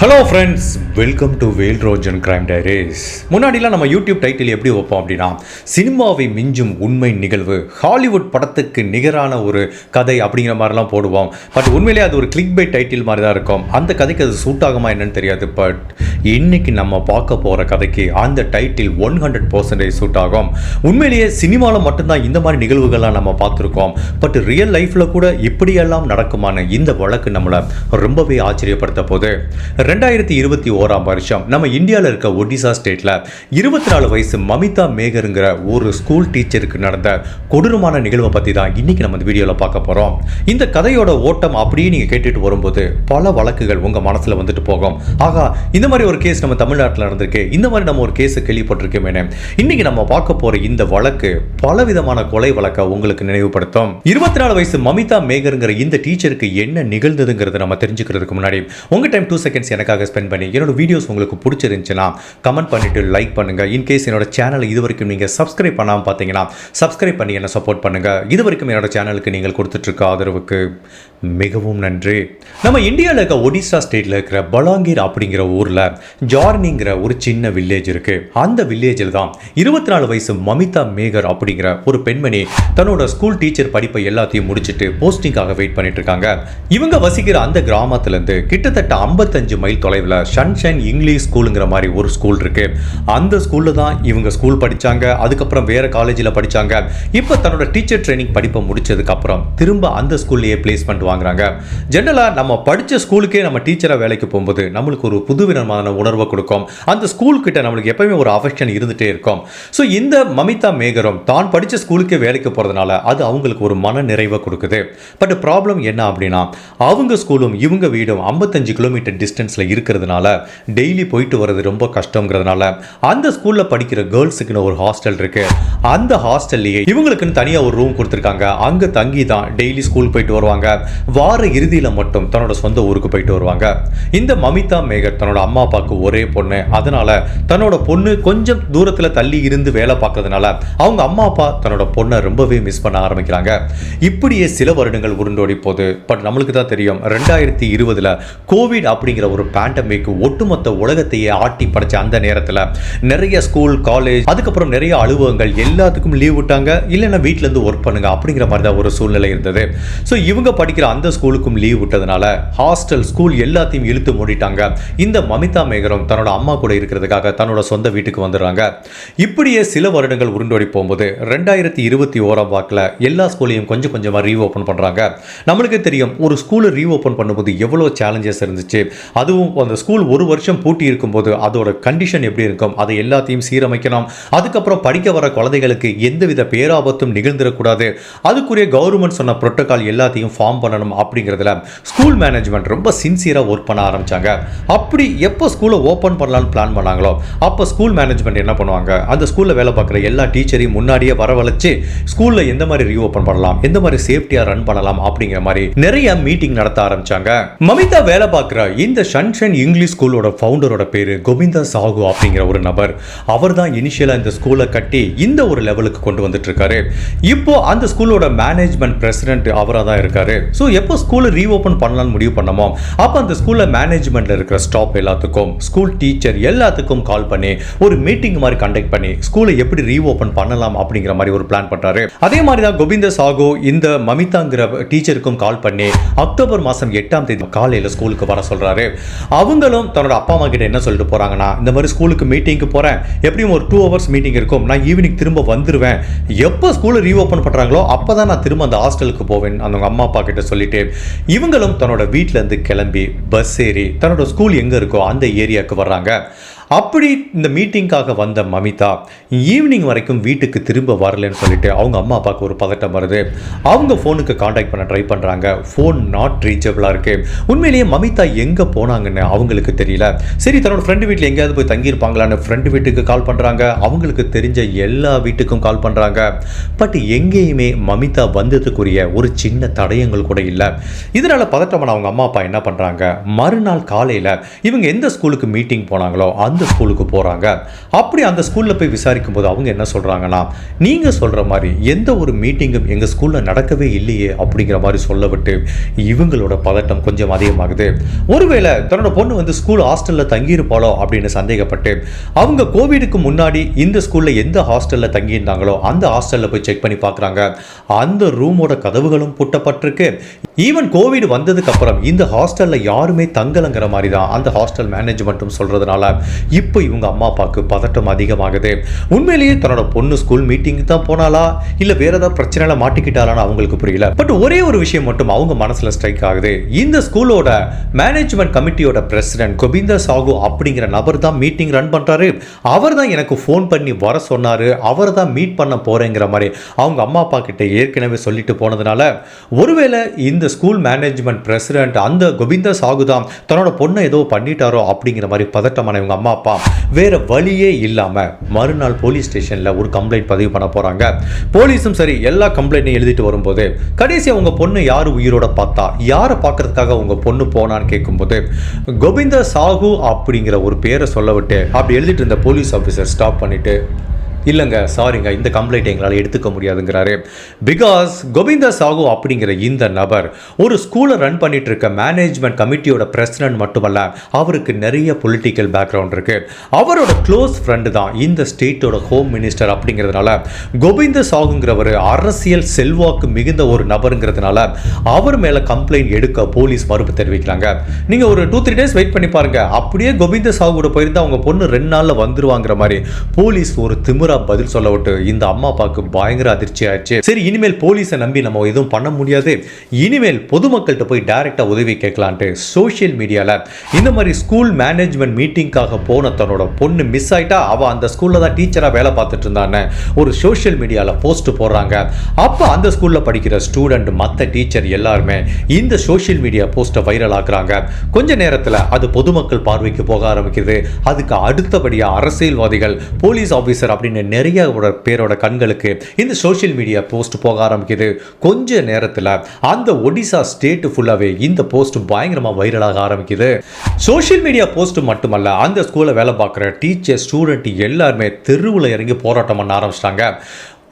Hello friends welcome to வேல் ரோஜன் crime diaries முன்னாடிலாம் நம்ம யூடியூப் டைட்டில் எப்படி வைப்போம் அப்படின்னா சினிமாவை மிஞ்சும் உண்மை நிகழ்வு ஹாலிவுட் படத்துக்கு நிகரான ஒரு கதை அப்படிங்கிற மாதிரிலாம் போடுவோம். பட் உண்மையிலேயே அது ஒரு கிளிக் பை டைட்டில் மாதிரி தான் இருக்கும். அந்த கதைக்கு அது சூட் ஆகுமா என்னன்னு தெரியாது. பட் இன்னைக்கு நம்ம பார்க்க போகிற கதைக்கு அந்த title one hundred percentage suit ஆகும். உண்மையிலேயே சினிமாவில் மட்டும்தான் இந்த மாதிரி நிகழ்வுகள்லாம் நம்ம பார்த்துருக்கோம். பட் ரியல் லைஃப்பில் கூட இப்படியெல்லாம் நடக்குமான இந்த வழக்கு நம்மளை ரொம்பவே ஆச்சரியப்படுத்த போது ரெண்டாயிரத்தி இருபத்தி ஓராம் வருஷம் நம்ம இந்தியாவில் இருக்க ஒடிசா ஸ்டேட்டில் இருபத்தி நாலு வயசு மமிதா மேகருங்கிற ஒரு ஸ்கூல் டீச்சருக்கு நடந்த கொடூரமான நிகழ்வை பற்றி தான் இன்றைக்கி நம்ம இந்த வீடியோவில் பார்க்க போகிறோம் இந்த கதையோட ஓட்டம் அப்படியே நீங்கள் கேட்டுட்டு வரும்போது பல வழக்குகள் உங்கள் மனசில் வந்துட்டு போகும். ஆகா இந்த மாதிரி ஒரு கேஸ் நம்ம தமிழ்நாட்டில் நடந்திருக்கு. இந்த மாதிரி நம்ம ஒரு கேஸை கேள்விப்பட்டிருக்கோமே இன்னைக்கு நம்ம பார்க்க போகிற இந்த வழக்கு பல விதமான கொலை வழக்கை உங்களுக்கு நினைவுபடுத்தும். இருபத்தி நாலு வயசு மமிதா மேகருங்கிற இந்த டீச்சருக்கு என்ன நிகழ்ந்ததுங்கிறத நம்ம தெரிஞ்சுக்கிறதுக்கு முன்னாடி உங்கள் டைம் டூ செகண்ட்ஸ் எனக்காக ஸ்பெண்ட் பண்ணி என்னோட வீடியோஸ் உங்களுக்கு பிடிச்சிருந்துச்சுன்னா கமெண்ட் பண்ணிட்டு லைக் பண்ணுங்கள் இன்கேஸ் என்னோட சேனலை இது வரைக்கும் நீங்கள் சப்ஸ்கிரைப் பண்ணாமல் பார்த்தீங்கன்னா சப்ஸ்கிரைப் பண்ணி என்ன சப்போர்ட் பண்ணுங்கள் இது வரைக்கும் என்னோட சேனலுக்கு நீங்கள் கொடுத்துட்ருக்க ஆதரவுக்கு மிகவும் நன்றி. நம்ம இந்தியாவில் இருக்க ஒடிசா ஸ்டேட்டில் இருக்கிற பலாங்கீர் அப்படிங்கிற ஊரில் ஜார்னிங்கிற ஒரு சின்ன வில்லேஜ் இருக்கு. அந்த வில்லேஜில் தான் இருபத்தி நாலு வயசு மமிதா மேகர் அப்படிங்கிற ஒரு பெண்மணி தன்னோட ஸ்கூல் டீச்சர் படிப்பை எல்லாத்தையும் முடிச்சுட்டு போஸ்டிங்காக வெயிட் பண்ணிட்டு இருக்காங்க. இவங்க வசிக்கிற அந்த கிராமத்துலேருந்து கிட்டத்தட்ட ஐம்பத்தஞ்சு மைல் தொலைவில் சன்ஷைன் இங்கிலீஷ் ஸ்கூலுங்கிற மாதிரி ஒரு ஸ்கூல் இருக்கு. அந்த ஸ்கூலில் தான் இவங்க ஸ்கூல் படிச்சாங்க. அதுக்கப்புறம் வேற காலேஜில் படிச்சாங்க. இப்போ தன்னோட டீச்சர் ட்ரைனிங் படிப்பை முடிச்சதுக்கப்புறம் திரும்ப அந்த ஸ்கூல்லையே பிளேஸ்மெண்ட் வாங்குறாங்க. ஜென்ரலாக நம்ம படித்த ஸ்கூலுக்கே நம்ம டீச்சராக வேலைக்கு போகும்போது நம்மளுக்கு ஒரு புதுவிதமான உணர்வை கொடுக்கும். அந்த ஸ்கூல் கிட்ட நம்மளுக்கு எப்பவுமே ஒரு அஃபெக்ஷன் இருந்துகிட்டே இருக்கும். ஸோ இந்த மமிதா மேகரும் தான் படித்த ஸ்கூலுக்கே வேலைக்கு போகிறதுனால அது அவங்களுக்கு ஒரு மன நிறைவை கொடுக்குது. பட் ப்ராப்ளம் என்ன அப்படின்னா அவங்க ஸ்கூலும் இவங்க வீடும் ஐம்பத்தஞ்சு கிலோமீட்டர் டிஸ்டன்ஸில் இருக்கிறதுனால டெய்லி போயிட்டு வர்றது ரொம்ப கஷ்டங்கிறதுனால அந்த ஸ்கூலில் படிக்கிற கேர்ள்ஸுக்குன்னு ஒரு ஹாஸ்டல் இருக்கு. அந்த ஹாஸ்டல்லையே இவங்களுக்குன்னு தனியாக ஒரு ரூம் கொடுத்துருக்காங்க. அங்கே தங்கி தான் டெய்லி ஸ்கூல் போயிட்டு வருவாங்க. வார இறுதியில் மட்டும் தன்னோட சொந்த ஊருக்கு போயிட்டு வருவாங்க. இந்த மமிதா மேகர் தன்னோட அம்மா அப்பாவுக்கு ஒரே பொண்ணு. அதனால தன்னோட பொண்ணு கொஞ்சம் தூரத்தில் தள்ளி இருந்து வேலை பார்க்கறதுனால அவங்க அம்மா அப்பா தன்னோட பொண்ணை ரொம்பவே மிஸ் பண்ண ஆரம்பிக்கிறாங்க. இப்படியே சில வருடங்கள் உருண்டோடி போது. பட் நம்மளுக்கு தான் தெரியும் ரெண்டாயிரத்தி இருபதுல கோவிட் அப்படிங்கிற ஒரு பேண்டமிக் ஒட்டுமொத்த உலகத்தையே ஆட்டி படைச்ச அந்த நேரத்தில் நிறைய ஸ்கூல் காலேஜ் அதுக்கப்புறம் நிறைய அலுவலகங்கள் எல்லாத்துக்கும் லீவ் விட்டாங்க. இல்லைன்னா வீட்டிலேருந்து ஒர்க் பண்ணுங்க அப்படிங்கிற மாதிரி தான் ஒரு சூழ்நிலை இருந்தது. ஸோ இவங்க படிக்கிற அந்த ஸ்கூலுக்கும் லீவ் விட்டதுனால ஹாஸ்டல் ஸ்கூல் எல்லாத்தையும் இழுத்து மூடிட்டாங்க. இந்த மமிதா மேகரும் தன்னோட அம்மா கூட இருக்கிறதுக்காக தன்னோட சொந்த வீட்டுக்கு வந்துடுறாங்க. இப்படியே சில வருடங்கள் உருண்டோடி போகும்போது ரெண்டாயிரத்தி இருபத்தி ஓராம் வாக்கில் எல்லா ஸ்கூலையும் கொஞ்சம் கொஞ்சமாக ரீஓப்பன் பண்ணுறாங்க நம்மளுக்கு தெரியும் ஒரு ஸ்கூலை ரீஓப்பன் பண்ணும்போது எவ்வளோ சேலஞ்சஸ் இருந்துச்சு. அதுவும் அந்த ஸ்கூல் ஒரு வருஷம் பூட்டி இருக்கும்போது அதோட கண்டிஷன் எப்படி இருக்கும் அதை எல்லாத்தையும் சீரமைக்கணும். அதுக்கப்புறம் படிக்க வர குழந்தைகளுக்கு எந்தவித பேராபத்தும் நிகழ்ந்துடக்கூடாது. அதுக்குரிய கவர்மெண்ட் சொன்ன புரோட்டோகால் எல்லாத்தையும் ஃபார்ம் பண்ண பண்ணணும் அப்படிங்கிறதுல ஸ்கூல் மேனேஜ்மெண்ட் ரொம்ப சின்சியராக ஒர்க் பண்ண ஆரம்பித்தாங்க அப்படி எப்போ ஸ்கூலை ஓப்பன் பண்ணலான்னு பிளான் பண்ணாங்களோ அப்போ ஸ்கூல் மேனேஜ்மெண்ட் என்ன பண்ணுவாங்க? அந்த ஸ்கூலில் வேலை பார்க்குற எல்லா டீச்சரையும் முன்னாடியே வரவழைச்சு ஸ்கூலில் எந்த மாதிரி ரீஓப்பன் பண்ணலாம் எந்த மாதிரி சேஃப்டியாக ரன் பண்ணலாம் அப்படிங்கிற மாதிரி நிறைய மீட்டிங் நடத்த ஆரம்பிச்சாங்க. மமிதா வேலை பார்க்குற இந்த ஷன்ஷன் இங்கிலீஷ் ஸ்கூலோட ஃபவுண்டரோட பேர் கோவிந்தா சாகு அப்படிங்கிற ஒரு நபர் அவர் தான் இனிஷியலாக இந்த ஸ்கூலை கட்டி இந்த ஒரு லெவலுக்கு கொண்டு வந்துட்டு இருக்காரு. இப்போ அந்த ஸ்கூலோட மேனேஜ்மெண்ட் பிரசிடென்ட் அவராக தான் இருக்காரு. ஸோ எப்போ ஸ்கூலை ரீஓப்பன் பண்ணலான்னு முடிவு பண்ணமோ அப்போ அந்த ஸ்கூலில் மேனேஜ்மெண்ட்டில் இருக்கிற ஸ்டாப் எல்லாத்துக்கும் ஸ்கூல் டீச்சர் எல்லாத்துக்கும் கால் பண்ணி ஒரு மீட்டிங் மாதிரி கண்டக்ட் பண்ணி ஸ்கூலை எப்படி ரீஓப்பன் பண்ணலாம் அப்படிங்கிற மாதிரி ஒரு பிளான் பண்ணுறாரு அதே மாதிரி தான் கோவிந்த சாகு இந்த மமிதாங்கிற டீச்சருக்கும் கால் பண்ணி அக்டோபர் மாதம் எட்டாம் தேதி காலையில் ஸ்கூலுக்கு வர சொல்றாரு. அவங்களும் தன்னோட அப்பா அம்மா கிட்ட என்ன சொல்லிட்டு போறாங்கன்னா இந்த மாதிரி ஸ்கூலுக்கு மீட்டிங்க்கு போறேன். எப்படியும் ஒரு டூ ஹவர்ஸ் மீட்டிங் இருக்கும். நான் ஈவினிங் திரும்ப வந்துருவேன். எப்போ ஸ்கூலை ரீஓப்பன் பண்றாங்களோ அப்பதான் நான் திரும்ப அந்த ஹாஸ்டலுக்கு போவேன். அந்த அம்மா அப்பா கிட்ட சொல்லிட்டு இவங்களும் தன்னோட வீட்டிலேருந்து கிளம்பி பஸ் ஏறி தன்னோட ஸ்கூல் எங்க இருக்கோ அந்த ஏரியாவுக்கு வர்றாங்க. அப்படி இந்த மீட்டிங்காக வந்த மமிதா ஈவினிங் வரைக்கும் வீட்டுக்கு திரும்ப வரலன்னு சொல்லிட்டு அவங்க அம்மா அப்பாவுக்கு ஒரு பதட்டம் வருது. அவங்க ஃபோனுக்கு காண்டாக்ட் பண்ண ட்ரை பண்ணுறாங்க ஃபோன் நாட் ரீச்சபிளாக இருக்குது உண்மையிலேயே மமிதா எங்கே போனாங்கன்னு அவங்களுக்கு தெரியல. சரி தன்னோட ஃப்ரெண்டு வீட்டில் எங்கேயாவது போய் தங்கியிருப்பாங்களான்னு ஃப்ரெண்டு வீட்டுக்கு கால் பண்ணுறாங்க அவங்களுக்கு தெரிஞ்ச எல்லா வீட்டுக்கும் கால் பண்ணுறாங்க பட் எங்கேயுமே மமிதா வந்ததுக்குரிய ஒரு சின்ன தடயங்கள் கூட இல்லை. இதனால் பதட்டமான அவங்க அம்மா அப்பா என்ன பண்ணுறாங்க மறுநாள் காலையில் இவங்க எந்த ஸ்கூலுக்கு மீட்டிங் போனாங்களோ அந்த அந்த ஸ்கூலுக்கு போகிறாங்க அப்படி அந்த ஸ்கூலில் போய் விசாரிக்கும் போது அவங்க என்ன சொல்கிறாங்கன்னா நீங்கள் சொல்கிற மாதிரி எந்த ஒரு மீட்டிங்கும் எங்கள் ஸ்கூலில் நடக்கவே இல்லையே அப்படிங்கிற மாதிரி சொல்லவிட்டு இவங்களோட பதட்டம் கொஞ்சம் அதிகமாகுது. ஒருவேளை தன்னோட பொண்ணு வந்து ஸ்கூல் ஹாஸ்டலில் தங்கியிருப்பாளோ அப்படின்னு சந்தேகப்பட்டு அவங்க கோவிடுக்கு முன்னாடி இந்த ஸ்கூலில் எந்த ஹாஸ்டலில் தங்கியிருந்தாங்களோ அந்த ஹாஸ்டலில் போய் செக் பண்ணி பார்க்குறாங்க. அந்த ரூமோட கதவுகளும் பூட்டப்பட்டிருக்கு. ஈவன் கோவிட் வந்ததுக்கு அப்புறம் இந்த ஹாஸ்டலில் யாருமே தங்கலைங்கிற மாதிரி தான் அந்த ஹாஸ்டல் மேனேஜ்மெண்ட்டும் சொல்கிறதுனால இப்போ இவங்க அம்மா அப்பாவுக்கு பதட்டம் அதிகமாகுது. உண்மையிலேயே தன்னோட பொண்ணு ஸ்கூல் மீட்டிங் தான் போனாலா இல்லை வேற ஏதாவது பிரச்சனையில மாட்டிக்கிட்டாலான்னு அவங்களுக்கு புரியல. பட் ஒரே ஒரு விஷயம் மட்டும் அவங்க மனசுல ஸ்ட்ரைக் ஆகுது. இந்த ஸ்கூலோட மேனேஜ்மெண்ட் கமிட்டியோட பிரசிடென்ட் கோபிந்த சாகு அப்படிங்கிற நபர் தான் மீட்டிங் ரன் பண்றாரு. அவர் தான் எனக்கு ஃபோன் பண்ணி வர சொன்னாரு. அவர் தான் மீட் பண்ண போறேங்கிற மாதிரி அவங்க அம்மா அப்பா கிட்ட ஏற்கனவே சொல்லிட்டு போனதுனால ஒருவேளை இந்த ஸ்கூல் மேனேஜ்மெண்ட் பிரசிடென்ட் அந்த கோபிந்த சாகு தான் தன்னோட பொண்ணை ஏதோ பண்ணிட்டாரோ அப்படிங்கிற மாதிரி பதட்டமான இவங்க அம்மா அப்பா வேற வழியே இல்லாம மறுநாள் போலீஸ் ஸ்டேஷன்ல ஒரு கம்ப்ளைண்ட் பதிவு பண்ண போறாங்க. போலீஸும் சரி எல்லா கம்ப்ளைண்ட்டையும் எழுதிட்டு வரும்போது கடைசியா உங்க பொண்ணு யார் உயிரோட பார்த்தா? யாரை பார்க்கறதுக்காக உங்க பொண்ணு போனான்னு கேட்கும்போது கோவிந்த சாகு அப்படிங்கிற ஒரு பேரை சொல்ல விட்டு அப்படி எழுதிட்டு இருந்த போலீஸ் ஆஃபீஸர் ஸ்டாப் பண்ணிட்டு இல்லைங்க சாரிங்க இந்த கம்ப்ளைண்ட் எங்களால் எடுத்துக்க முடியாதுங்கிறாரு. பிகாஸ் கோவிந்தா சாகு அப்படிங்கிற இந்த நபர் ஒரு ஸ்கூலை ரன் பண்ணிட்டு இருக்க மேனேஜ்மெண்ட் கமிட்டியோட பிரசிடென்ட் மட்டுமல்ல அவருக்கு நிறைய பொலிட்டிக்கல் பேக்ரவுண்ட் இருக்கு. அவரோட க்ளோஸ் ஃப்ரெண்டு தான் இந்த ஸ்டேட்டோட ஹோம் மினிஸ்டர் அப்படிங்கிறதுனால கோவிந்த சாகுங்கிறவர் அரசியல் செல்வாக்கு மிகுந்த ஒரு நபருங்கிறதுனால அவர் மேலே கம்ப்ளைண்ட் எடுக்க போலீஸ் மறுப்பு தெரிவிக்கிறாங்க. நீங்க ஒரு டூ த்ரீ டேஸ் வெயிட் பண்ணி பாருங்க. அப்படியே கோவிந்த சாகுட போயிருந்தா அவங்க பொண்ணு ரெண்டு நாளில் வந்துருவாங்கிற மாதிரி போலீஸ் ஒரு திமிரா பதில் சொல்ல விட்டு இந்த அம்மா அப்பாவுக்கு பயங்கர அதிர்ச்சி ஆயிடுச்சு. சரி இனிமேல் போலீஸை நம்பி நம்ம எதுவும் பண்ண முடியாது. இனிமேல் பொதுமக்கள்கிட்ட போய் டைரக்டா உதவி கேட்கலான்ட்டு சோஷியல் மீடியால இந்த மாதிரி ஸ்கூல் மேனேஜ்மெண்ட் மீட்டிங்காக போன தன்னோட பொண்ணு மிஸ் ஆயிட்டா அவ அந்த ஸ்கூல்ல தான் டீச்சரா வேலை பார்த்துட்டு இருந்தான்னு ஒரு சோஷியல் மீடியால போஸ்ட் போடுறாங்க. அப்ப அந்த ஸ்கூல்ல படிக்கிற ஸ்டூடெண்ட் மற்ற டீச்சர் எல்லாருமே இந்த சோஷியல் மீடியா போஸ்ட்டை வைரல் ஆக்குறாங்க. கொஞ்ச நேரத்தில் அது பொதுமக்கள் பார்வைக்கு போக ஆரம்பிக்குது. அதுக்கு அடுத்தபடியா அரசியல்வாதிகள் போலீஸ் ஆஃபீஸர் அப்படின்னு நிறைய பேரோட கண்களுக்கு இந்த சோஷியல் மீடியா போஸ்ட் போக ஆரம்பிக்குது. கொஞ்ச நேரத்தில் அந்த ஒடிசா ஸ்டேட் ஃபுல்லாகவே இந்த போஸ்ட் பயங்கரமாக வைரலாக ஆரம்பிக்குது. சோஷியல் மீடியா போஸ்ட் மட்டுமல்ல அந்த ஸ்கூலில் வேலை பார்க்குற டீச்சர் ஸ்டூடெண்ட் எல்லாருமே தெருவில் இறங்கி போராட்டம் பண்ண ஆரம்பிச்சிட்டாங்க.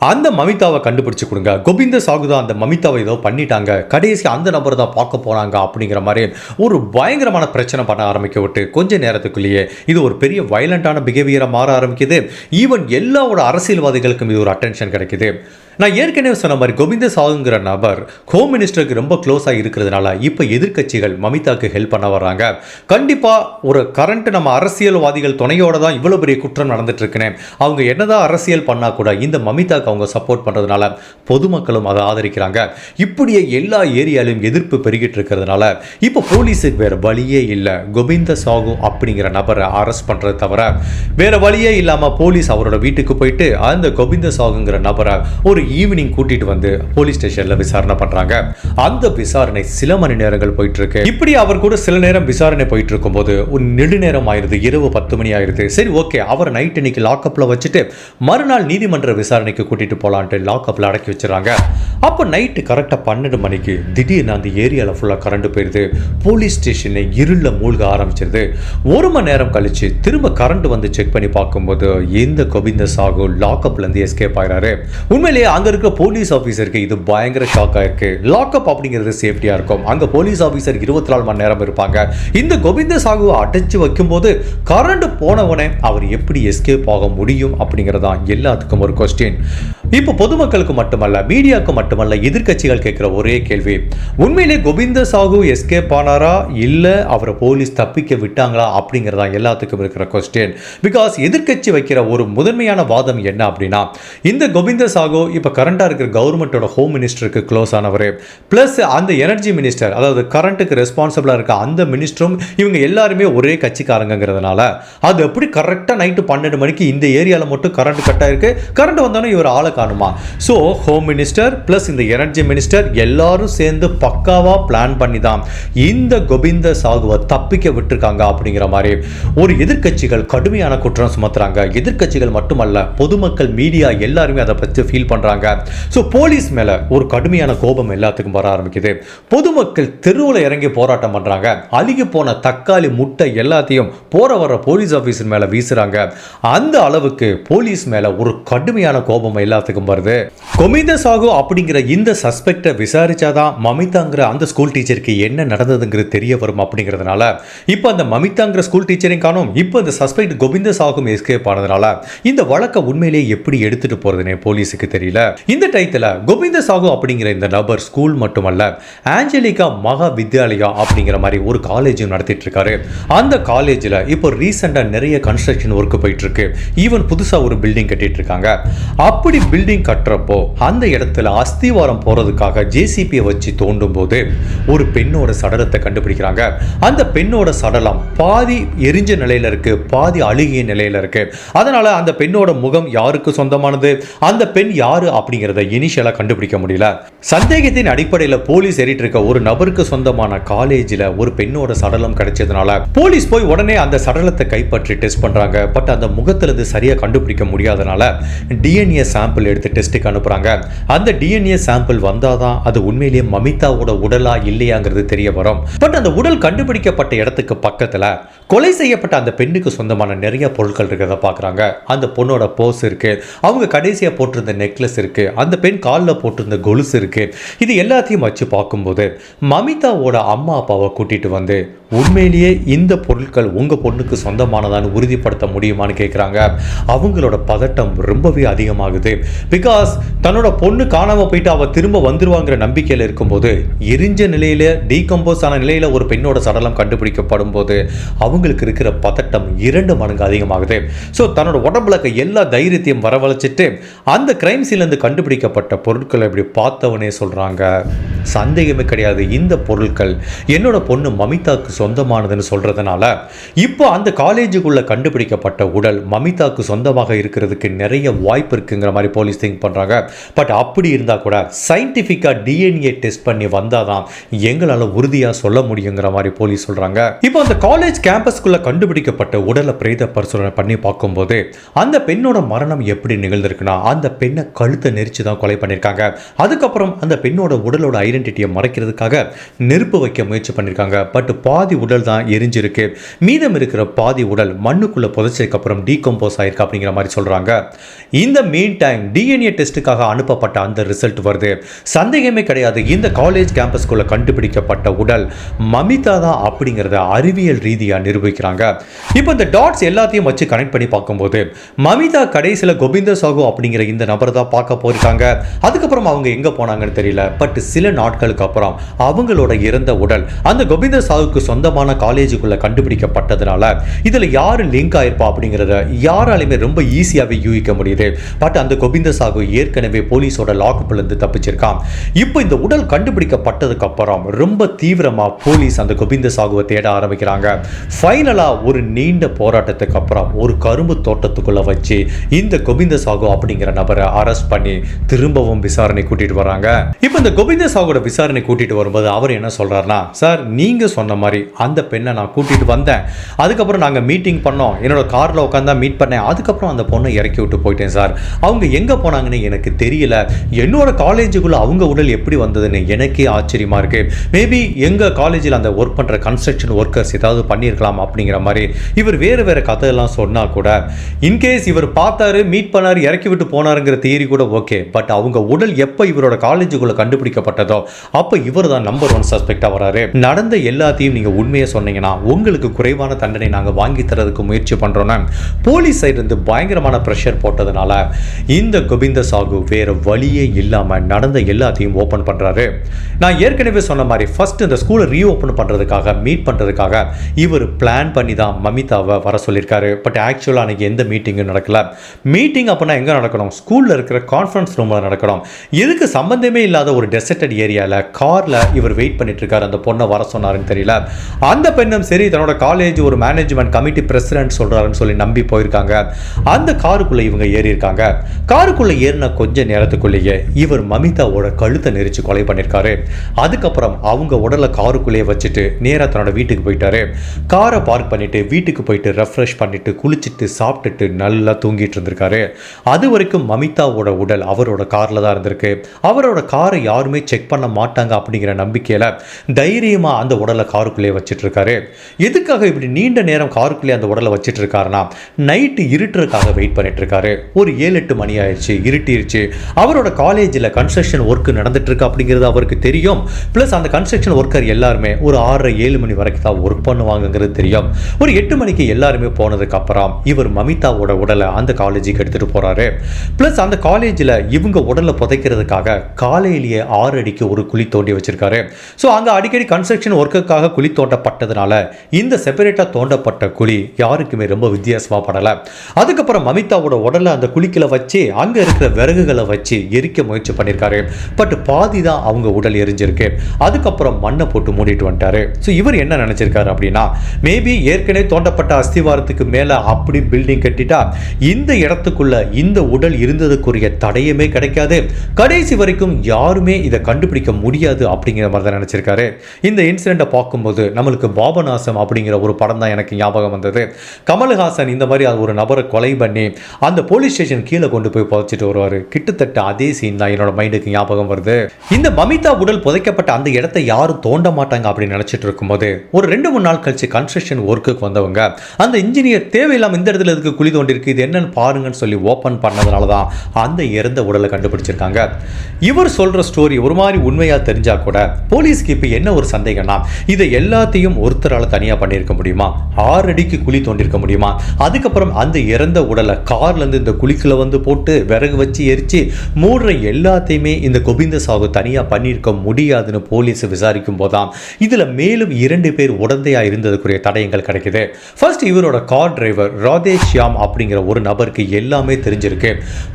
அந்த மமிதாவை கண்டுபிடிச்சு கொடுங்க. கோவிந்த சாகுதா அந்த மமிதாவை ஏதோ பண்ணிட்டாங்க. கடைசி அந்த நபரை தான் பார்க்க போனாங்க அப்படிங்கிற மாதிரி ஒரு பயங்கரமான பிரச்சனை பண்ண ஆரம்பிக்க விட்டு கொஞ்ச நேரத்துக்குள்ளேயே இது ஒரு பெரிய வயலண்டான பிஹேவியரை மாற ஆரம்பிக்குது. ஈவன் எல்லாவோட அரசியல்வாதிகளுக்கும் இது ஒரு அட்டென்ஷன் கிடைக்குது. நான் ஏற்கனவே சொன்ன மாதிரி கோவிந்த சாகுங்கிற நபர் ஹோம் மினிஸ்டருக்கு ரொம்ப க்ளோஸாக இருக்கிறதுனால இப்போ எதிர்க்கட்சிகள் மமிதாக்கு ஹெல்ப் பண்ண வர்றாங்க. கண்டிப்பாக ஒரு கரண்ட் நம்ம அரசியல்வாதிகள் துணையோட தான் இவ்வளோ பெரிய குற்றம் நடந்துட்டுருக்குன்னு. அவங்க என்னதான் அரசியல் பண்ணால் கூட இந்த மமிதாக்கு அவங்க சப்போர்ட் பண்ணுறதுனால பொதுமக்களும் அதை ஆதரிக்கிறாங்க. இப்படியே எல்லா ஏரியாலையும் எதிர்ப்பு பெருகிட்டு இருக்கிறதுனால இப்போ போலீஸுக்கு வேறு வழியே இல்லை. கோவிந்த சாகு அப்படிங்கிற நபரை அரெஸ்ட் பண்ணுறது தவிர வேறு வழியே இல்லாமல் போலீஸ் அவரோட வீட்டுக்கு போயிட்டு அந்த கோவிந்த சாகுங்கிற நபரை ஒரு ஈவினிங் கூட்டிட்டு வந்து போலீஸ் ஸ்டேஷன்ல விசாரணை பண்றாங்க. அந்த விசாரணை சில மணி நேரங்கள் போயிட்டு இருக்கு இப்படி அவர் கூட சில நேரம் விசாரணை போயிட்டு இருக்கும்போது ஒரு நெடுநேரம் ஆயிருது. இரவு பத்து மணி ஆயிருது. சரி ஓகே அவர் நைட் இன்னைக்கு லாக்அப்ல வச்சுட்டு மறுநாள் நீதிமன்ற விசாரணைக்கு கூட்டிட்டு போலான்ட்டு லாக்அப்ல அடக்கி வச்சிடறாங்க. அப்போ நைட்டு கரெக்டாக பன்னெண்டு மணிக்கு திடீர்னு அந்த ஏரியாவில் ஃபுல்லாக கரண்ட் போயிடுது போலீஸ் ஸ்டேஷனை இருளில் மூழ்க ஆரம்பிச்சிருது. ஒரு மணி நேரம் கழித்து திரும்ப கரண்ட் வந்து செக் பண்ணி பார்க்கும்போது எந்த கோவிந்த சாகு லாக்அப்லேருந்து எஸ்கேப் ஆகிறாரு உண்மையிலேயே அங்கே இருக்கிற போலீஸ் ஆஃபீஸருக்கு இது பயங்கர ஷாக்காக இருக்குது லாக்அப் அப்படிங்கிறது சேஃப்டியாக இருக்கும். அங்கே போலீஸ் ஆஃபீஸர் இருபத்தி நாலு மணி நேரம் இருப்பாங்க. இந்த கோவிந்த சாகுவை அடைச்சு வைக்கும்போது கரண்ட் போனவனே அவர் எப்படி எஸ்கேப் ஆக முடியும் அப்படிங்கிறதான் எல்லாத்துக்கும் ஒரு கொஸ்டின் இப்போ பொதுமக்களுக்கு மட்டுமல்ல மீடியாவுக்கு மட்டுமல்ல எதிர்க்கட்சிகள் கேட்குற ஒரே கேள்வி. உண்மையிலே கோவிந்த சாகு எஸ்கேப் ஆனாரா இல்லை அவரை போலீஸ் தப்பிக்க விட்டாங்களா அப்படிங்கிறதா எல்லாத்துக்கும் இருக்கிற கொஸ்டின் பிகாஸ் எதிர்க்கட்சி வைக்கிற ஒரு முதன்மையான வாதம் என்ன அப்படின்னா இந்த கோவிந்த சாகு இப்போ கரண்டாக இருக்கிற கவர்மெண்ட்டோட ஹோம் மினிஸ்டருக்கு க்ளோஸ் ஆனவர். ப்ளஸ் அந்த எனர்ஜி மினிஸ்டர் அதாவது கரண்ட்டுக்கு ரெஸ்பான்சிபிளாக இருக்க அந்த மினிஸ்டரும் இவங்க எல்லாருமே ஒரே கட்சிக்காரங்கிறதுனால அது எப்படி கரெக்டாக நைட்டு பன்னெண்டு மணிக்கு இந்த ஏரியாவில் மட்டும் கரண்ட் கட் ஆயிருக்கு? கரண்ட் வந்தோன்னே இவர் ஆளை காணுமா? ஸோ ஹோம் மினிஸ்டர் ப்ளஸ் இந்த எனர்ஜி மினிஸ்டர் எல்லாரும் சேர்ந்து பக்காவாக பிளான் பண்ணி தான் இந்த கோவிந்த சாகுவை தப்பிக்க விட்டுருக்காங்க அப்படிங்கிற மாதிரி. ஒரு எதிர்கட்சிகள் கடுமையான குற்றம் சுமத்துறாங்க. எதிர்கட்சிகள் மட்டுமல்ல பொதுமக்கள் மீடியா எல்லாருமே அதை பற்றி ஃபீல் பண்ணுறாங்க ஸோ போலீஸ் மேலே ஒரு கடுமையான கோபம் எல்லாத்துக்கும் வர ஆரம்பிக்குது. பொதுமக்கள் தெருவில் இறங்கி போராட்டம் பண்ணுறாங்க அழுகி போன தக்காளி முட்டை எல்லாத்தையும் போற வர போலீஸ் ஆஃபீஸர் மேலே வீசுறாங்க. அந்த அளவுக்கு போலீஸ் மேலே ஒரு கடுமையான கோபம் எல்லாத்துக்கும் வருது கொமிந்த சாகு அப்படிங்கிற இந்த சஸ்பெக்டை விசாரிச்சாதான் மமிதாங்கிற அந்த ஸ்கூல் டீச்சருக்கு என்ன நடந்ததுங்கிறது தெரிய வரும் அப்படிங்கிறதுனால இப்போ அந்த மமிதாங்கிற ஸ்கூல் டீச்சரையும் காணும். இப்போ இந்த சஸ்பெக்ட் கோவிந்த சாகும் எஸ்கேப் ஆனதுனால இந்த வழக்கை உண்மையிலேயே எப்படி எடுத்துட்டு போறதுனே போலீஸுக்கு தெரியல. இந்த டயத்தில் கோவிந்த சாகு அப்படிங்கிற இந்த நபர் ஸ்கூல் மட்டுமல்ல ஆஞ்சலிகா மகா வித்யாலயா அப்படிங்கிற மாதிரி ஒரு காலேஜும் நடத்திட்டு இருக்காரு அந்த காலேஜில் இப்போ ரீசெண்டாக நிறைய கன்ஸ்ட்ரக்ஷன் ஒர்க் போயிட்டு இருக்கு ஈவன் புதுசாக ஒரு பில்டிங் கட்டிட்டு இருக்காங்க அப்படி பில்டிங் கட்டுறப்போ அந்த இடத்துல அஸ்திவாரம் போறதுக்காக ஜேசிபியை வச்சு தோண்டும் போது ஒரு பெண்ணோட சடலத்தை கண்டுபிடிக்கிறாங்க. அந்த பெண்ணோட சடலம் பாதி எரிஞ்ச நிலையில இருக்கு பாதி அழுகிய நிலையில இருக்கு. அதனால அந்த பெண்ணோட முகம் யாருக்கு சொந்தமானது? அந்த பெண் யாரு அப்படிங்கிறத இனிஷியலா கண்டுபிடிக்க முடியல. சந்தேகத்தின் அடிப்படையில் போலீஸ் ஏறிட்டு இருக்க ஒரு நபருக்கு சொந்தமான காலேஜில் ஒரு பெண்ணோட சடலம் கிடைச்சதுனால போலீஸ் போய் உடனே அந்த சடலத்தை கைப்பற்றி டெஸ்ட் பண்றாங்க. பட் அந்த முகத்துல இருந்து சரியா கண்டுபிடிக்க முடியாதனால டிஎன்ஏ சாம்பிள் எடுத்து டெஸ்ட்டுக்கு அனுப்புறாங்க. அந்த டிஎன்ஏ சாம்பிள் வந்தாதான் அது உண்மையிலேயே மமிதாவோட உடலா இல்லையாங்கிறது தெரிய வரும். பட் அந்த உடல் கண்டுபிடிக்கப்பட்ட இடத்துக்கு பக்கத்துல கொலை செய்யப்பட்ட அந்த பெண்ணுக்கு சொந்தமான நிறைய பொருட்கள் இருக்கிறத பார்க்குறாங்க. அந்த பொண்ணோட போஸ் இருக்கு. அவங்க கடைசியாக போட்டிருந்த நெக்லஸ் இருக்குது அந்த பெண் காலில் போட்டிருந்த கொலுசு இருக்கு. இது எல்லாத்தையும் வச்சு பார்க்கும்போது மமிதாவோட அம்மா அப்பாவை கூட்டிகிட்டு வந்து உண்மையிலேயே இந்த பொருட்கள் உங்கள் பொண்ணுக்கு சொந்தமானதான்னு உறுதிப்படுத்த முடியுமான்னு கேட்குறாங்க அவங்களோட பதட்டம் ரொம்பவே அதிகமாகுது. பிகாஸ் தன்னோட பொண்ணு காணாமல் போயிட்டு அவள் திரும்ப வந்துருவாங்கிற நம்பிக்கையில் இருக்கும்போது எரிஞ்ச நிலையில் டீகம்போஸ் ஆன நிலையில் ஒரு பெண்ணோட சடலம் கண்டுபிடிக்கப்படும் போது அவ அவங்களுக்கு இருக்கிற பதட்டம் இரண்டு மடங்கு அதிகமாகுது. ஸோ தன்னோட உடம்புல இருக்க எல்லா தைரியத்தையும் வரவழைச்சிட்டு அந்த கிரைம் சீன்லேருந்து கண்டுபிடிக்கப்பட்ட பொருட்களை இப்படி பார்த்தவனே சொல்றாங்க சந்தேகமே கிடையாது. இந்த பொருட்கள் என்னோட பொண்ணு மமிதாக்கு சொந்தமானதுன்னு சொல்கிறதுனால இப்போ அந்த காலேஜுக்குள்ளே கண்டுபிடிக்கப்பட்ட உடல் மமிதாக்கு சொந்தமாக இருக்கிறதுக்கு நிறைய வாய்ப்பு இருக்குங்கிற மாதிரி போலீஸ் திங்க் பண்ணுறாங்க பட் அப்படி இருந்தால் கூட சயின்டிஃபிக்காக டிஎன்ஏ டெஸ்ட் பண்ணி வந்தால் தான் எங்களால் உறுதியாக சொல்ல முடியுங்கிற மாதிரி போலீஸ் சொல்கிறாங்க இப்போ அந்த காலேஜ் கேம்பஸ்க்குள்ளே கண்டுபிடிக்கப்பட்ட உடலை பிரேத பரிசோதனை பண்ணி பார்க்கும்போது அந்த பெண்ணோட மரணம் எப்படி நிகழ்ந்திருக்குன்னா அந்த பெண்ணை கழுத்தை நெரிச்சு தான் கொலை பண்ணியிருக்காங்க அதுக்கப்புறம் அந்த பெண்ணோட உடலோட ஐடென்டிட்டியை மறைக்கிறதுக்காக நெருப்பு வைக்க முயற்சி பண்ணியிருக்காங்க பட் பாதி உடல் தான் எரிஞ்சிருக்கு. மீதம் இருக்கிற பாதி உடல் மண்ணுக்குள்ளே புதைச்சதுக்கப்புறம் டீகம்போஸ் ஆயிருக்கு அப்படிங்கிற மாதிரி சொல்கிறாங்க இந்த மீன் டைம் டிஎன்ஏ டெஸ்ட்டுக்காக அனுப்பப்பட்ட அந்த ரிசல்ட் வருது. சந்தேகமே கிடையாது. இந்த காலேஜ் கேம்பஸ்க்குள்ளே கண்டுபிடிக்கப்பட்ட உடல் மமிதா தான் அப்படிங்கிறத அறிவியல் ரீதியாக நிரூபிக்கிறாங்க. இப்போ இந்த டாட்ஸ் எல்லாத்தையும் வச்சு கனெக்ட் பண்ணி பார்க்கும்போது மமிதா கடைசியில் கோவிந்த சாகு அப்படிங்கிற இந்த நபர் தான் பார்க்க போயிருக்காங்க. அதுக்கப்புறம் அவங்க எங்கே போனாங்கன்னு தெரியல. பட் சில நாட்களுக்கு அப்புறம் அவங்களோட இறந்த உடல் அந்த கோவிந்த சாகுக்கு சொந்தமான காலேஜுக்குள்ள கண்டுபிடிக்கப்பட்டதுனால இதில் யார் லிங்க் ஆயிருப்பா அப்படிங்கிறத யாராலையுமே ரொம்ப ஈஸியாகவே யூகிக்க முடியுது. பட் அந்த கோவிந்த சாகு ஏற்கனவே போலீஸோட லாக்அப்ல இருந்து தப்பிச்சிருக்கான். இப்போ இந்த உடல் கண்டுபிடிக்கப்பட்டதுக்கு அப்புறம் ரொம்ப தீவிரமா போலீஸ் அந்த கோவிந்த சாகுவை தேட ஆரம்பிக்கிறாங்க. ஃபைனலாக ஒரு நீண்ட போராட்டத்துக்கு அப்புறம் ஒரு கரும்பு தோட்டத்துக்குள்ளே வச்சு இந்த கோவிந்த சாகு அப்படிங்கிற நபரை அரெஸ்ட் பண்ணி திரும்பவும் விசாரணை கூட்டிகிட்டு வராங்க. இப்போ இந்த கோவிந்த சாகுட விசாரணை கூட்டிகிட்டு வரும்போது அவர் என்ன சொல்கிறாருன்னா சார் நீங்கள் சொன்ன மாதிரி அந்த பெண்ணை நான் கூட்டிகிட்டு வந்தேன். அதுக்கப்புறம் நாங்கள் மீட்டிங் பண்ணோம். என்னோட காரில் உட்காந்தா மீட் பண்ணேன். அதுக்கப்புறம் அந்த பொண்ணை இறக்கி விட்டு போயிட்டேன் சார். அவங்க எங்கே போனாங்கன்னு எனக்கு தெரியல. என்னோட காலேஜுக்குள்ளே அவங்க உடல் எப்படி வந்ததுன்னு எனக்கே ஆச்சரியமாக இருக்குது மேபி எங்கள் காலேஜில் அந்த ஒர்க் பண்ணுற கன்ஸ்ட்ரக்ஷன் ஒர்க்கர்ஸ் ஏதாவது பண்ணியிருக்கலாம் அப்படிங்கிற மாதிரி இவர் வேறு வேறு கதையெல்லாம் சொன்னால் கூட இன்கேஸ் இவர் பார்த்தாரு மீட் பண்ணாரு இறக்கி விட்டு போனாருங்கிற தியரி கூட ஓகே பட் அவங்க உடல் எப்போ இவரோட காலேஜுக்குள்ளே கண்டுபிடிக்கப்பட்டதோ அப்போ இவர் தான் நம்பர் ஒன் சஸ்பெக்டாக வராரு. நடந்த எல்லாத்தையும் நீங்கள் உண்மையை சொன்னீங்கன்னா உங்களுக்கு குறைவான தண்டனை நாங்கள் வாங்கி தரதுக்கு முயற்சி பண்ணுறோன்னா போலீஸ் சைடு பயங்கரமான ப்ரெஷர் போட்டதுனால இந்த கோவிந்த சாகு வேறு வழியே இல்லாமல் நடந்த எல்லாத்தையும் ஓப்பன் பண்றாரு. நான் ஏற்கனவே சொன்ன மாதிரி ஃபஸ்ட் இந்த ஸ்கூலை ரீஓப்பன் பண்ணுறதுக்காக மீட் பண்ணுறதுக்காக இவர் பிளான் பண்ணி தான் மமிதாவை வர சொல்லியிருக்காரு. பட் ஆக்சுவலாக அன்றைக்கி எந்த மீட்டிங்கும் நடக்கல. மீட்டிங் அப்படின்னா எங்கே நடக்கணும்? ஸ்கூலில் இருக்கிற கான்ஃபரன்ஸ் ரூமில் நடக்கணும். எதுக்கு சம்மந்தமே இல்லாத ஒரு டெசர்டட் ஏரியாவில் காரில் இவர் வெயிட் பண்ணிட்டுருக்காரு அந்த பொண்ணை வர சொன்னாருன்னு தெரியல. அந்த பெண்ணும் சரி தன்னோட காலேஜ் ஒரு மேனேஜ்மெண்ட் கமிட்டி பிரசிடென்ட் சொல்கிறாருன்னு சொல்லி நம்பி போயிருக்காங்க. அந்த காருக்குள்ளே இவங்க ஏறியிருக்காங்க காருக்குள்ளே ஏறின கொஞ்ச நேரத்துக்குள்ளேயே இவர் மமிதாவோட கழுத்தை நெரிச்சு கொலை பண்ணியிருக்காரு அதுக்கப்புறம் அவங்க உடலை காருக்குள்ளேயே வச்சுட்டு நேராக தன்னோட வீட்டுக்கு போயிட்டாரு. கார் பார்க் பண்ணிட்டு வீட்டுக்கு போயிட்டு ரெஃப்ரெஷ் பண்ணிட்டு குளிச்சுட்டு சாப்பிட்டுட்டு நல்லா தூங்கிட்டு இருந்திருக்காரு. அது வரைக்கும் மமிதாவோட உடல் அவரோட காரில் தான் இருந்திருக்கு. அவரோட காரை யாருமே செக் பண்ண மாட்டாங்க அப்படிங்கிற நம்பிக்கையில் தைரியமாக அந்த உடலை காருக்குள்ளேயே வச்சிட்டு இருக்காரு. எதுக்காக இப்படி நீண்ட நேரம் காருக்குள்ளேயே அந்த உடலை வச்சிட்டு இருக்காருன்னா நைட்டு இருட்டுறதுக்காக வெயிட் பண்ணிட்டு இருக்காரு. ஒரு ஏழு எட்டு மணி ஆயிடுச்சு இருட்டிருச்சு. அவரோட காலேஜில் கன்ஸ்ட்ரக்ஷன் ஒர்க் நடந்துட்டு இருக்கு அப்படிங்கிறது அவருக்கு தெரியும். ப்ளஸ் அந்த கன்ஸ்ட்ரக்ஷன் ஒர்க்கர் எல்லாருமே ஒரு ஆறரை ஏழு மணி வரைக்கும் தான் ஒர்க் பண்ணுவாங்கங்கிறது தெரியும் ஒரு எட்டு மணிக்கு எல்லாருமே போனதுக்கு அப்புறம் இவர் மமிதாவோட உடலை அந்த காலேஜுக்கு எடுத்துட்டு போறாரு. ப்ளஸ் அந்த காலேஜில் இவங்க உடலை புதைக்கிறதுக்காக காலையிலேயே ஆறு அடிக்கு ஒரு குழி தோண்டி வச்சிருக்காரு. ஸோ அங்கே அடிக்கடி கன்ஸ்ட்ரக்ஷன் ஒர்க்குக்காக குழி தோண்டப்பட்டதுனால இந்த செப்பரேட்டாக தோண்டப்பட்ட குழி யாருக்குமே ரொம்ப வித்தியாசமாக படலை. அதுக்கப்புறம் மமிதாவோட உடலை அந்த குழிக்கில் வச்சு அங்கே இருக்கிற விறகுகளை வச்சு எரிக்க முயற்சி பண்ணியிருக்காரு பட் பாதி தான் அவங்க உடல் எரிஞ்சிருக்கு. அதுக்கப்புறம் மண்ணை போட்டு மூடிட்டு வந்துட்டாரு. ஸோ இவர் என்ன நினைச்சிருக்காரு அப்படின்னா மேபி ஏற்கனவே தோண்டப்பட்ட அஸ்திவாரத்துக்கு மேலே அப்படி பில்டிங் கட்டிட்டா இந்த இடத்துக்குள்ள இந்த உடல் இருந்ததுக்குரிய தடையுமே கிடைக்காது. கடைசி வரைக்கும் யாருமே இதை கண்டுபிடிக்க முடியாது அப்படிங்கிற மாதிரி தான் நினச்சிருக்காரு. இந்த இன்சிடெண்ட்டை பார்க்கும்போது நம்மளுக்கு பாபநாசம் அப்படிங்கிற ஒரு படம் தான் எனக்கு ஞாபகம் வந்தது. கமல்ஹாசன் இந்த மாதிரி அது ஒரு நபரை கொலை பண்ணி அந்த போலீஸ் ஸ்டேஷன் கீழே கொண்டு போய் புதைச்சிட்டு வருவார். கிட்டத்தட்ட அதே சீன் தான் என்னோட மைண்டுக்கு ஞாபகம் வருது. இந்த மமிதா உடல் புதைக்கப்பட்ட அந்த இடத்தை யாரும் தோண்ட மாட்டாங்க அப்படின்னு நினச்சிட்டு இருக்கும்போது ஒரு ரெண்டு மூணு நாள் கழிச்சு கன்ஸ்ட்ரக்ஷன் ஒர்க்குக்கு வந்தவங்க. அந்த இன்ஜினியர் தேவையில்லாம இந்த இடத்துல இதுக்கு குழி தோண்டிருக்கு இது என்னன்னு பாருங்கன்னு சொல்லி ஓப்பன் பண்ணதுனால தான் அந்த இறந்த உடலை கண்டுபிடிச்சிருக்காங்க. இவர் சொல்ற ஸ்டோரி ஒரு மாதிரி உண்மையாக தெரிஞ்சா கூட போலீஸ்க்கு இப்போ என்ன ஒரு சந்தேகம்னா இதை எல்லாத்தையும் ஒருத்தரால தனியாக பண்ணியிருக்க முடியுமா? ஆறு அடிக்கு குழி தோண்டியிருக்க முடியுமா? அதுக்கப்புறம் அந்த இறந்த உடலை கார்லேருந்து இந்த குழிக்குள்ள வந்து போட்டு விறகு வச்சு எரிச்சு மூடுற எல்லாத்தையுமே இந்த கோபிந்த சாகு தனியாக பண்ணியிருக்க முடியாதுன்னு போலீஸ் விசாரிக்கும் போதான் இதுல மேலும் இரண்டு பேர் உடந்தையா இருந்ததுக்குரிய தடயங்கள் கிடைக்குது. ஃபர்ஸ்ட் இவரோட கார் டிரைவர் ராதேஷ்யாம் அப்படிங்கிற ஒரு நபருக்கு எல்லாமே தெரிஞ்சிருக்கு.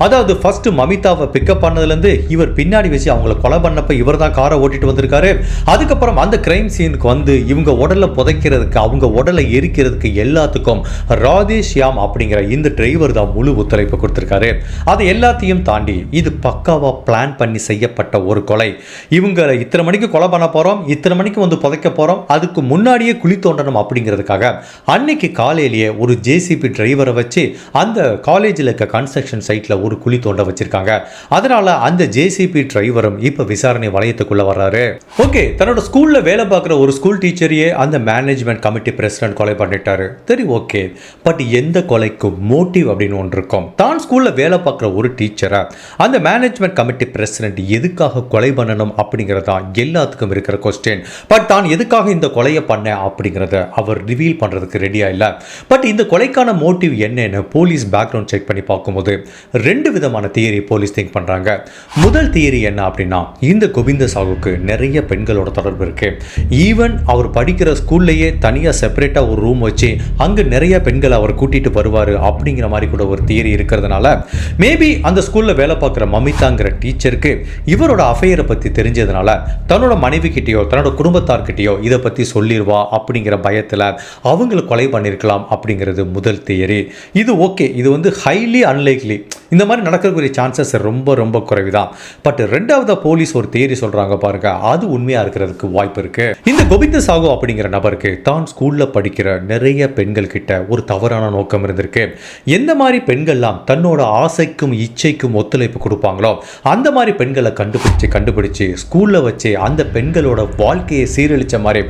அதாவது ஃபர்ஸ்ட் மமிதாவை பிக்கப் பண்ணதுலேருந்து இவர் பின்னாடி வச்சு அவங்கள கொலை பண்ணப்ப இவர் தான் காரை ஓட்டிட்டு வந்திருக்காரு. அதுக்கப்புறம் அந்த கிரைம் சீனுக்கு வந்து இவங்க உடலை புதைக்கிறதுக்கு அவங்க உடலை எரிக்கிறதுக்கு எல்லாத்துக்கும் ராதேஷ்யாம் அப்படிங்கிற இந்த டிரைவர் தான் முழு ஒத்துழைப்பு கொடுத்துருக்காரு. அதை எல்லாத்தையும் தாண்டி இது பக்காவாக பிளான் பண்ணி செய்யப்பட்ட ஒரு கொலை. இவங்க இத்தனை மணிக்கு கொலை பண்ண போகிறோம் இத்தனை மணிக்கு வந்து புதைக்க போகிறோம் அதுக்கு முன்னாடியே குழி தோண்டணும் அப்படிங்கிறதுக்காக அன்னைக்கு காலையிலேயே ஒரு ஜேசிபி டிரைவரை வச்சு அந்த காலேஜில் இருக்க கன்ஸ்ட்ரக்ஷன் சைட்டில் ஒரு குழி தோண்ட வச்சிருக்காங்க. அதனால் அந்த ஜேசிபி டிரைவரும் இப்போ விசாரணை வளையத்துக்குள்ளே வர்றாரு. ஓகே தன்னோட ஸ்கூலில் வேலை பார்க்குற ஒரு ஸ்கூல் டீச்சரையே அந்த மேனேஜ்மெண்ட் கமிட்டி பிரசிடென்ட் கொலை பண்ணிட்டாரு. சரி ஓகே பட் எந்த கொலைக்கும் மோட்டிவ் அப்படின்னு ஒன்று இருக்கும். தான் ஸ்கூலில் வேலை பார்க்குற ஒரு டீச்சரை அந்த மேனேஜ்மெண்ட் கமிட்டி பிரசிடென்ட் எதுக்காக கொலை பண்ணணும் அப்படிங்கிறதா எல்லாத்துக்கும் இருக்கிற கொஸ்டின் பட் தான் எதுக்காக இந்த கொலையை பண்ண அப்படிங்கிறத அவர் அவர் ரிவீல் பண்ணுறதுக்கு ரெடியாக இல்லை. பட் இந்த கொலைக்கான மோட்டிவ் என்னன்னு போலீஸ் பேக்ரவுண்ட் செக் பண்ணி பார்க்கும்போது ரெண்டு விதமான தியரி போலீஸ் திங்க் பண்ணுறாங்க முதல் தியரி என்ன அப்படின்னா இந்த கோவிந்த சாகுக்கு நிறைய பெண்களோட தொடர்பு இருக்குது ஈவன் அவர் படிக்கிற ஸ்கூல்லையே தனியாக செப்பரேட்டாக ஒரு ரூம் வச்சு அங்கே நிறைய பெண்களை அவர் கூட்டிகிட்டு வருவார் அப்படிங்கிற மாதிரி கூட ஒரு தியரி இருக்கிறதுனால மேபி அந்த ஸ்கூலில் வேலை பார்க்குற மமிதாங்கிற டீச்சருக்கு இவரோட அஃபையரை பற்றி தெரிஞ்சதுனால தன்னோட மனைவி கிட்டேயோ தன்னோட குடும்பத்தார்கிட்டயோ இதை பற்றி சொல்லிடுவா அப்படிங்கிற பயத்தில் அவங்களை கொலை பண்ணியிருக்கலாம் அப்படிங்கிறது முதல் தியரி. இது ஓகே. இது வந்து ஹைலி அன்லைக்லி இந்த மாதிரி நடக்கக்கூடிய சான்சஸ் ரொம்ப ரொம்ப குறைவு தான் பட் ரெண்டாவது போலீஸ் ஒரு தியரி சொல்கிறாங்க பாருங்க. அது உண்மையாக இருக்கிறதுக்கு வாய்ப்பு இருக்கு. இந்த கோவிந்த சாகு அப்படிங்கிற நபருக்கு தான் ஸ்கூலில் படிக்கிற நிறைய பெண்கள் கிட்ட ஒரு தவறான நோக்கம் இருந்திருக்கு. எந்த மாதிரி பெண்கள்லாம் தன்னோட ஆசைக்கும் இச்சைக்கும் ஒத்துழைப்பு கொடுப்பாங்களோ அந்த மாதிரி பெண்களை கண்டுபிடிச்சு கண்டுபிடிச்சு ஸ்கூலில் வச்சு அந்த பெண்களோட வாழ்க்கையை சீரழிச்ச மாதிரி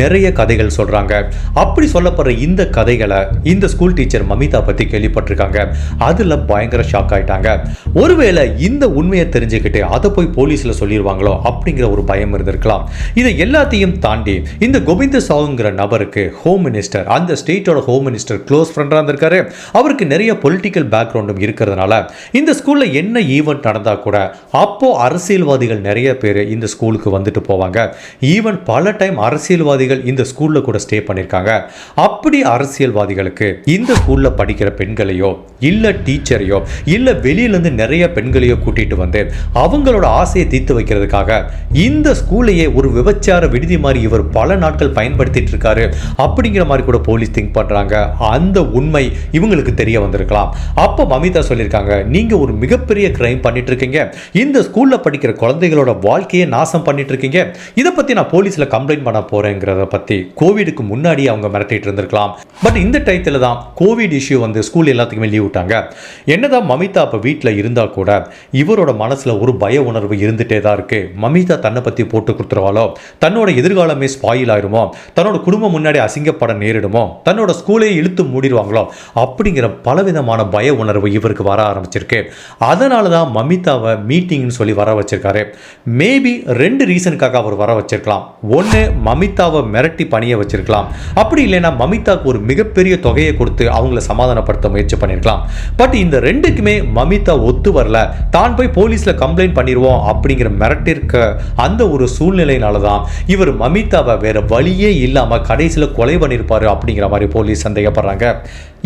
நிறைய கதைகள் சொல்கிறாங்க அப்படி சொல்லப்படுற இந்த கதைகளை இந்த ஸ்கூல் டீச்சர் மமிதா பற்றி கேள்விப்பட்டிருக்காங்க. அதில் பயங்கர ஷாக் ஆயிட்டாங்க. ஒருவேளை இந்த உண்மையை தெரிஞ்சுக்கிட்டு அதை போய் போலீஸில் சொல்லிடுவாங்களோ அப்படிங்கிற ஒரு பயம் இருந்திருக்கலாம். இதை எல்லாத்தையும் தாண்டி இந்த கோவிந்த சாவுங்கிற நபருக்கு ஹோம் மினிஸ்டர் அந்த ஸ்டேட்டோட ஹோம் மினிஸ்டர் க்ளோஸ் ஃப்ரெண்டாக இருந்திருக்காரு. அவருக்கு நிறைய பொலிட்டிக்கல் பேக்ரவுண்டும் இருக்கிறதுனால இந்த ஸ்கூலில் என்ன ஈவெண்ட் நடந்தால் கூட அப்போ அரசியல்வாதிகள் நிறைய பேர் இந்த ஸ்கூலுக்கு வந்துட்டு போவாங்க. ஈவன் பல டைம் அரசியல்வாதிகள் இந்த ஸ்கூலில் கூட ஸ்டே பண்ணியிருக்காங்க பண்ணியிருக்காங்க. அப்படி அரசியல்வாதிகளுக்கு இந்த ஸ்கூலில் படிக்கிற பெண்களையோ இல்லை டீச்சரையோ இல்லை வெளியிலேருந்து நிறைய பெண்களையோ கூட்டிகிட்டு வந்து அவங்களோட ஆசையை தீர்த்து வைக்கிறதுக்காக இந்த ஸ்கூலையே ஒரு விபச்சார விடுதி மாதிரி இவர் பல நாட்கள் பயன்படுத்திட்டு இருக்காரு அப்படிங்கிற மாதிரி கூட போலீஸ் திங்க் பண்ணுறாங்க அந்த உண்மை இவங்களுக்கு தெரிய வந்திருக்கலாம். அப்போ மமிதா சொல்லியிருக்காங்க நீங்கள் ஒரு மிகப்பெரிய கிரைம் பண்ணிட்டு இருக்கீங்க. இந்த ஸ்கூலில் படிக்கிற குழந்தைகளோட வாழ்க்கையை நாசம் பண்ணிட்டு இருக்கீங்க. இதை பற்றி நான் போலீஸில் கம்ப்ளைண்ட் பண்ண போகிறேங்கிறத பற்றி கோவிடுக்கு முன்னாடி அவங்க மிரட்டிட்டு இருந்திருக்கலாம். பட் இந்த டயத்தில் தான் கோவிட் இஷ்யூ வந்து ஸ்கூல் எல்லாத்துக்குமே லீவ் விட்டாங்க. என்னதான் மமிதா அப்போ வீட்டில் இருந்தால் கூட இவரோட மனசில் ஒரு பய உணர்வு இருந்துகிட்டே தான் இருக்குது மமிதா தன்னை பற்றி போட்டு கொடுத்துருவாளோ? தன்னோட எதிர்காலமே ஸ்பாயில் ஆயிருமோ? தன்னோட குடும்பம் முன்னாடி அசிங்கப்பட நேரிடுமோ? தன்னோட ஸ்கூலே இழுத்து மூடிடுவாங்களோ? அப்படிங்கிற பலவிதமான பய உணர்வு இவருக்கு வர ஆரம்பிச்சிருக்கு. அதனால தான் மமிதாவை மீட்டிங்னு சொல்லி வர வச்சிருக்காரு. மேபி ரெண்டு ரீசனுக்காக அவர் வர வச்சிருக்கலாம். ஒன்று மமிதாவை மிரட்டி பணிய வச்சிருக்கலாம். அப்படி இல்லைன்னா மமிதாக்கு ஒரு மிகப்பெரிய தொகையை கொடுத்து அவங்கள சமாதானப்படுத்த முயற்சி பண்ணியிருக்கலாம். பட் இந்த ரெண்டுக்குமே மமிதா ஒத்து வரல. தான் போய் போலீஸில் கம்ப்ளைண்ட் பண்ணிடுவோம் அப்படிங்கிற மிரட்டிருக்க அந்த ஒரு சூழ்நிலையினால தான் இவர் மமிதாவை வேற வழியே இல்லாம கடைசியில் கொலை பண்ணியிருப்பாரு அப்படிங்கிற மாதிரி போலீஸ் சந்தேகப்படுறாங்க.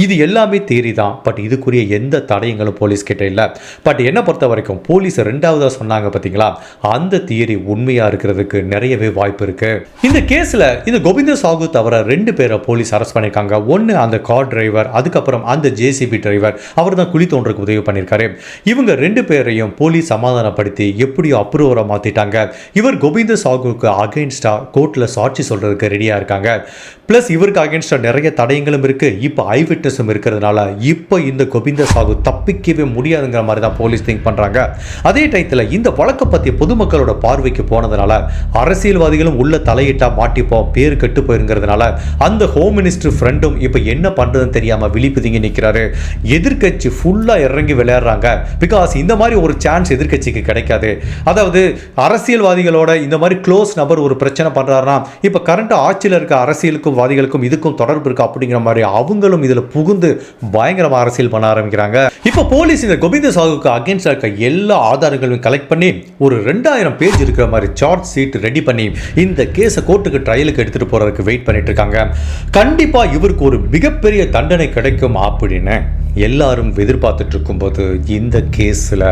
இது எல்லாமே தேரி தான் பட் இதுக்குரிய எந்த தடயங்களும் போலீஸ் கிட்ட இல்லை. பட் என்ன பொறுத்த வரைக்கும் போலீஸ் ரெண்டாவதா சொன்னாங்க பார்த்தீங்களா அந்த தியரி உண்மையா இருக்கிறதுக்கு நிறையவே வாய்ப்பு இருக்கு. இந்த கேஸ்ல இந்த கோவிந்த சாகு தவிர ரெண்டு பேரை போலீஸ் அரெஸ்ட் பண்ணியிருக்காங்க. ஒன்று அந்த கார் டிரைவர் அதுக்கப்புறம் அந்த ஜேசிபி டிரைவர் அவர் தான் குழி தோன்றதுக்கு உதவி பண்ணியிருக்காரு. இவங்க ரெண்டு பேரையும் போலீஸ் சமாதானப்படுத்தி எப்படியோ அப்ரூவரை மாற்றிட்டாங்க இவர் கோவிந்த சாகுக்கு அகைன்ஸ்டா கோர்ட்டில் சாட்சி சொல்கிறதுக்கு ரெடியாக இருக்காங்க. ப்ளஸ் இவருக்கு அகைன்ஸ்டா நிறைய தடயங்களும் இருக்குது இப்போ ஐ விட்னஸும் இருக்கிறதுனால இப்போ இந்த கோவிந்த சாகு தப்பிக்கவே முடியாதுங்கிற மாதிரி தான் போலீஸ் திங்க் பண்ணுறாங்க அதே டயத்தில் இந்த வழக்கை பற்றி பொதுமக்களோட பார்வைக்கு போனதுனால அரசியல்வாதிகளும் உள்ள தலையிட்டா மாட்டிப்போம் பேர் கெட்டு போயிருங்கிறதுனால அந்த ஹோம் மினிஸ்டர் ஃப்ரெண்டும் இப்போ என்ன பண்றதுன்னு தெரியாம விழிப்புதிங்கி நிற்கிறாரு எதிர்க்கட்சி ஃபுல்லா இறங்கி விளையாடுறாங்க. பிகாஸ் இந்த மாதிரி ஒரு சான்ஸ் எதிர்க்கட்சிக்கு கிடைக்காது. அதாவது அரசியல்வாதிகளோட இந்த மாதிரி க்ளோஸ் நபர் ஒரு பிரச்சனை பண்ணுறாருனா இப்போ கரண்ட் ஆட்சியில் இருக்க அரசியலுக்கும் வாதிகளுக்கும் இதுக்கும் தொடர்பு இருக்கு அப்படிங்கிற மாதிரி அவங்களும் இதுல புகுந்து பயங்கரமா அரசியல் பண்ண ஆரம்பிக்கிறாங்க. இப்போ போலீஸ் இந்த கோவிந்த சாகுக்கு அகேன்ஸ்டாக இருக்க எல்லா ஆதாரங்களையும் கலெக்ட் பண்ணி ஒரு ரெண்டாயிரம் பேஜ் இருக்கிற மாதிரி சார்ட் ஷீட் ரெடி பண்ணி இந்த கேஸை கோர்ட்டுக்கு ட்ரையலுக்கு எடுத்துட்டு போறதுக்கு வெயிட் பண்ணிட்டு இருக்காங்க. கண்டிப்பா இவருக்கு ஒரு மிகப்பெரிய தண்டனை கிடைக்கும் அப்படின்னு எல்லாரும் எதிர்பார்த்துட்டு இருக்கும்போது இந்த கேஸில்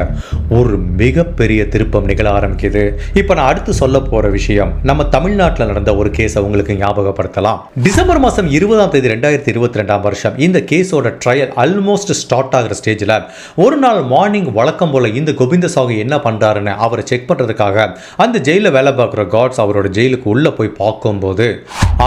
ஒரு மிகப்பெரிய திருப்பம் நிகழ ஆரம்பிக்குது. இப்போ நான் அடுத்து சொல்ல போகிற விஷயம் நம்ம தமிழ்நாட்டில் நடந்த ஒரு கேஸை உங்களுக்கு ஞாபகப்படுத்தலாம். டிசம்பர் மாதம் இருபதாம் தேதி ரெண்டாயிரத்தி இருபத்தி ரெண்டாம் வருஷம் இந்த கேஸோட ட்ரையல் ஆல்மோஸ்ட் ஸ்டார்ட் ஆகிற ஸ்டேஜில் ஒரு நாள் மார்னிங் வழக்கம் போல் இந்த கோவிந்த சாகு என்ன பண்ணுறாருன்னு அவரை செக் பண்ணுறதுக்காக அந்த ஜெயிலில் வேலை பார்க்குற காட்ஸ் அவரோட ஜெயிலுக்கு உள்ளே போய் பார்க்கும்போது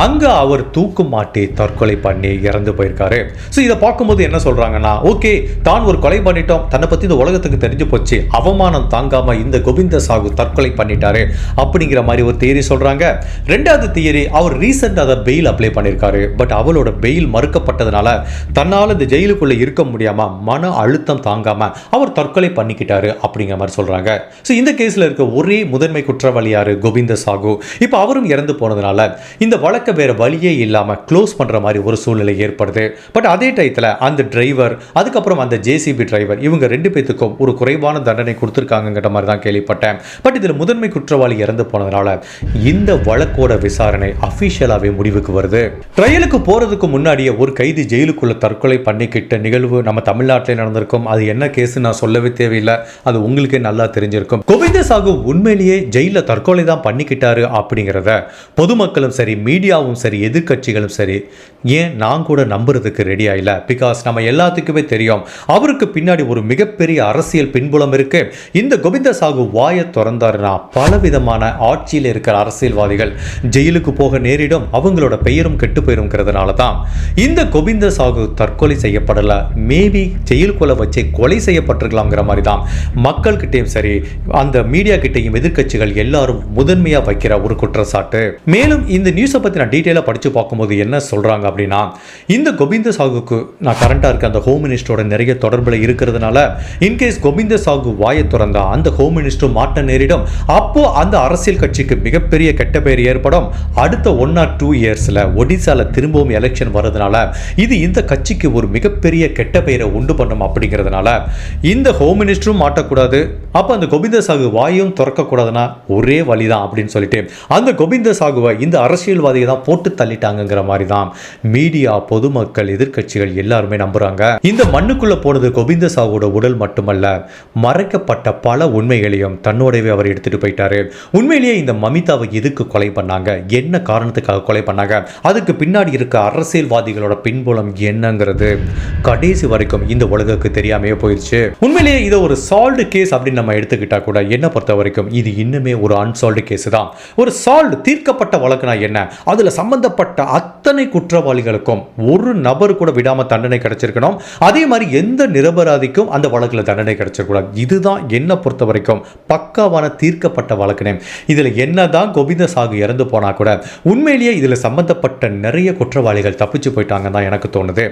அங்கே அவர் தூக்கு மாட்டி தற்கொலை பண்ணி இறந்து போயிருக்காரு. ஸோ இதை பார்க்கும்போது என்ன சொல்கிறாங்கன்னா ஓகே தான் ஒரு கொலை பண்ணிட்டோம். தன்னை பற்றி இந்த உலகத்துக்கு தெரிஞ்சு போச்சு. அவமானம் தாங்காம இந்த கோவிந்த சாகு தற்கொலை பண்ணிட்டாரு. அப்படிங்கிற மாதிரி ஒரு தியரி சொல்கிறாங்க ரெண்டாவது தியரி அவர் ரீசெண்டாக அதை பெயில் அப்ளை பண்ணியிருக்காரு பட் அவளோட பெயில் மறுக்கப்பட்டதுனால தன்னால் இந்த ஜெயிலுக்குள்ளே இருக்க முடியாம மன அழுத்தம் தாங்காம அவர் தற்கொலை பண்ணிக்கிட்டாரு அப்படிங்கிற மாதிரி சொல்கிறாங்க ஸோ இந்த கேஸில் இருக்க ஒரே முதன்மை குற்றவாளியாரு கோவிந்த சாகு. இப்போ அவரும் இறந்து போனதுனால இந்த வழக்கை வேற வழியே இல்லாமல் க்ளோஸ் பண்ணுற மாதிரி ஒரு சூழ்நிலை ஏற்படுது. பட் அதே டயத்தில் அந்த டிரைவர் அதுக்கப்புறம் அந்த ஜேசிபி டிரைவர் இவங்க ரெண்டு பேத்துக்கும் ஒரு குறைவான தண்டனை கொடுத்துருக்காங்கங்கிற மாதிரி தான் கேள்விப்பட்டேன். பட் இதில் முதன்மை குற்றவாளி இறந்து போனதுனால இந்த வழக்கோட விசாரணை அஃபிஷியலாகவே முடிவுக்கு வருது. ட்ரையலுக்கு போகிறதுக்கு முன்னாடியே ஒரு கைதி ஜெயிலுக்குள்ள தற்கொலை பண்ணிக்கிட்ட நிகழ்வு நம்ம தமிழ்நாட்டில் நடந்திருக்கும். அது என்ன கேஸ் நான் சொல்லவே தேவையில்லை. அது உங்களுக்கே நல்லா தெரிஞ்சிருக்கும். கோவிந்த சாகு உண்மையிலேயே ஜெயிலில் தற்கொலை தான் பண்ணிக்கிட்டாரு அப்படிங்கிறத பொதுமக்களும் சரி மீடியாவும் சரி எதிர்கட்சிகளும் சரி ஏன் நான் கூட நம்புறதுக்கு ரெடி ஆகல பிகாஸ் நம்ம எல்லாத்துக்கும் தெரியும். அவருக்கு பின்னாடி ஒரு மிகப்பெரிய அரசியல் பின்புலம் இருக்கு. இந்த கோவிந்த சாகு வாயை திறந்தாருன்னா பலவிதமான ஆட்சியில் இருக்கிற அரசியல்வாதிகள் ஜெயிலுக்கு போக நேரிடும் அவங்களோட பெயரும் கெட்டு போயிருங்கிறதுனால தான் இந்த கோவிந்த சாகு தற்கொலை செய்யப்படலை. மேபி ஜெயிலுக்குள்ள வச்சு கொலை செய்யப்பட்டிருக்கலாங்கிற மாதிரி தான் மக்கள்கிட்டையும் சரி அந்த மீடியா கிட்டையும் எதிர்கட்சிகள் எல்லாரும் முதன்மையாக வைக்கிற ஒரு குற்றச்சாட்டு. மேலும் இந்த நியூஸை பற்றி நான் டீட்டெயிலாக படித்து பார்க்கும்போது என்ன சொல்கிறாங்க அப்படின்னா இந்த கோவிந்த சாகுக்கு நான் கரண்டா இருக்க அந்த ஹோம் மினிஸ்டரோட நிறைய தொடர்பில் இருக்கிறதுனால இன்கேஸ் கோவிந்த சாகு வாயை திறந்தா அந்த ஹோம் மினிஸ்டர் மாட்ட நேரிடும். அப்போ அந்த அரசியல் கட்சிக்கு மிகப்பெரிய கெட்ட பெயர் ஏற்படும். அடுத்த ஒன் ஆர் டூ இயர்ஸில் ஒடிசாவில் திரும்பவும் எலெக்ஷன் வர்றதுனால இது இந்த கட்சிக்கு ஒரு மிகப்பெரிய கெட்ட பெயரை உண்டு பண்ணும் அப்படிங்கிறதுனால இந்த ஹோம் மினிஸ்டரும் மாட்டக்கூடாது. அப்போ அந்த கோவிந்த சாகு வாயும் திறக்கக்கூடாதுன்னா ஒரே வழி தான் அப்படின்னு சொல்லிட்டு அந்த கோவிந்த சாகுவை இந்த அரசியல்வாதியை தான் போட்டு தள்ளிட்டாங்கங்கிற மாதிரி தான் மீடியா பொதுமக்கள் எதிர்க்கட்சிகள் எல்லாருமே நம்புகிறாங்க இந்த மண்ணுக்குள்ள போனது கோவிந்த சாவோட உடல் மட்டுமல்ல மறைக்கப்பட்ட பல உண்மைகளையும் தன்னோடவே அவர் எடுத்துட்டு போயிட்டாரு. உண்மையிலேயே இந்த மமிதாவை எதுக்கு கொலை பண்ணாங்க? என்ன காரணத்துக்காக கொலை பண்ணாங்க? அதுக்கு பின்னாடி இருக்க அரசியல்வாதிகளோட பின்புலம் என்னங்கிறது கடைசி வரைக்கும் இந்த உலகுக்கு தெரியாமையே போயிடுச்சு உண்மையிலேயே இதை ஒரு சால்வ்டு கேஸ் அப்படின்னு நம்ம எடுத்துக்கிட்டா கூட என்ன பொறுத்த வரைக்கும் இது இன்னுமே ஒரு அன்சால்வ்டு கேஸ் தான். ஒரு சால்வ் தீர்க்கப்பட்ட வழக்குனா என்ன? அதுல சம்பந்தப்பட்ட அத்தனை குற்றவாளிகளுக்கும் ஒரு நபர் கூட விடாம தண்டனை கிடைச்சிருக்கணும். அதே மாதிரி எந்த நிரபராதிக்கும் அந்த வழக்குல தண்டனை கிடைச்சிடக்கூடாது. இதுதான் என்னை பொறுத்த வரைக்கும் பக்காவான தீர்க்கப்பட்ட வழக்குனே. இதில் என்னதான் கோவிந்த சாகு இறந்து போனா கூட உண்மையிலேயே இதில் சம்பந்தப்பட்ட நிறைய குற்றவாளிகள் தப்பிச்சு போயிட்டாங்க தான் எனக்கு தோணுது.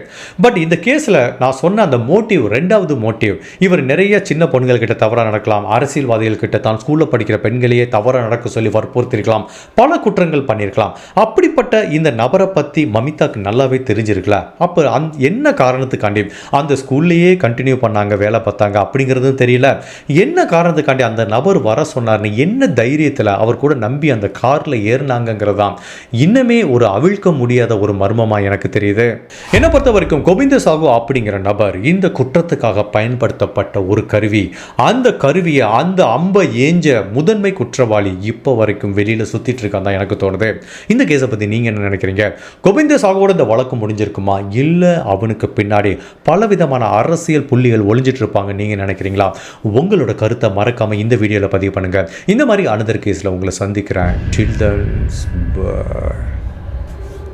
பட் இந்த கேஸ்ல நான் சொன்ன அந்த மோட்டிவ் ரெண்டாவது மோட்டிவ் இவர் நிறைய சின்ன பொண்கள் கிட்ட தவறா நடக்கலாம். அரசியல்வாதிகள் கிட்ட தான் ஸ்கூலில் படிக்கிற பெண்களையே தவறாக நடக்க சொல்லி வற்புறுத்திருக்கலாம் பல குற்றங்கள் பண்ணியிருக்கலாம். அப்படிப்பட்ட இந்த நபரை பற்றி மமிதாக்கு நல்லாவே தெரிஞ்சிருக்கல. அப்போ அந் என்ன காரணத்துக்காண்டி அந்த ஸ்கூல்லையே கண்டினியூ பண்ணாங்க வேலை பார்த்தாங்க அப்படிங்கிறதும் தெரியல. என்ன காரணத்துக்காண்டி அந்த நபர் வர சொன்னார்னு என்ன தைரியத்தில் அவர் கூட நம்பி அந்த காரில் ஏறினாங்கிறதான் இன்னுமே ஒரு அவிழ்க்க முடியாத ஒரு மர்மமாக எனக்கு தெரியுது. என்னை பொறுத்த வரைக்கும் கோவிந்த சாகு அப்படிங்கிற நபர் இந்த குற்றத்துக்காக பயன்படுத்தப்பட்ட ஒரு கருவி. அந்த கருவியை அந்த அம்பை ஏஞ்ச முதன்மை குற்றவாளி இப்போ வரைக்கும் வெளியில் சுற்றிட்டு இருக்கான் தான் எனக்கு தோணுது. இந்த கேஸை பற்றி நீங்கள் என்ன நினைக்கிறீங்க? கோவிந்த சாகுவோட இந்த வழக்கு முடிஞ்சிருக்குமா? இல்லை அவனுக்கு பின்னாடி பலவிதமான அரசியல் புள்ளிகள் ஒளிஞ்சிட்டு இருப்பாங்க நீங்கள் நினைக்கிறீங்களா? உங்களோட கருத்தை மறக்காமல் இந்த வீடியோவில் பதிவு பண்ணுங்கள் இந்த மாதிரி அனதர் கேஸில் உங்களை சந்திக்கிறேன். சில்ட்ரன்ஸ்